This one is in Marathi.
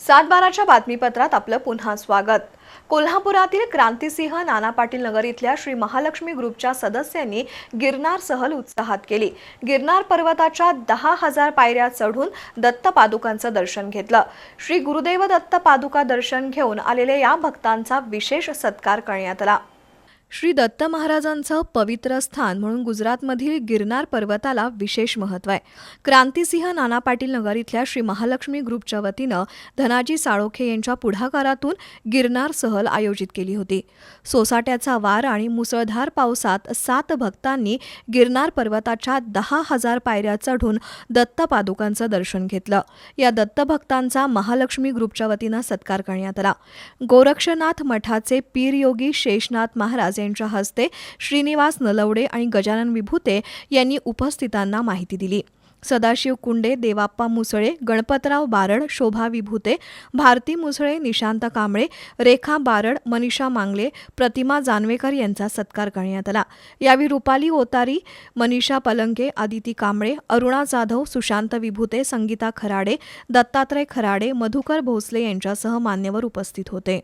सातबाराच्या बातमीपत्रात आपलं पुन्हा स्वागत. कोल्हापुरातील क्रांतिसिंह नाना पाटील नगर इथल्या श्री महालक्ष्मी ग्रुपच्या सदस्यांनी गिरनार सहल उत्साहात केली. गिरनार पर्वताच्या दहा हजार पायऱ्या चढून दत्त पादुकांचं दर्शन घेतलं. श्री गुरुदेव दत्त पादुका दर्शन घेऊन आलेल्या या भक्तांचा विशेष सत्कार करण्यात आला. श्री दत्त महाराजांचं पवित्र स्थान म्हणून गुजरातमधील गिरनार पर्वताला विशेष महत्त्व आहे. क्रांतिसिंह नाना पाटील नगर इथल्या श्री महालक्ष्मी ग्रुपच्या वतीनं धनाजी साळोखे यांच्या पुढाकारातून गिरनार सहल आयोजित केली होती. सोसाट्याचा वार आणि मुसळधार पावसात सात भक्तांनी गिरनार पर्वताच्या दहा हजार पायऱ्या चढून दत्त पादुकांचं दर्शन घेतलं. या दत्तभक्तांचा महालक्ष्मी ग्रुपच्या वतीनं सत्कार करण्यात आला. गोरक्षनाथ मठाचे पीरयोगी शेषनाथ महाराज यांच्या हस्ते श्रीनिवास नलवडे आणि गजानन विभूते यांनी उपस्थितांना माहिती दिली. सदाशिव कुंडे देवाप्पा मुसळे गणपतराव बारड शोभा विभूते भारती मुसळे निशांत कांबळे रेखा बारड मनीषा मांगले प्रतिमा जानवेकर यांचा सत्कार करण्यात आला. यावेळी रुपाली ओतारी मनीषा पलंके आदिती कांबळे अरुणा जाधव सुशांत विभूते संगीता खराडे दत्तात्रय खराडे मधुकर भोसले यांच्यासह मान्यवर उपस्थित होते.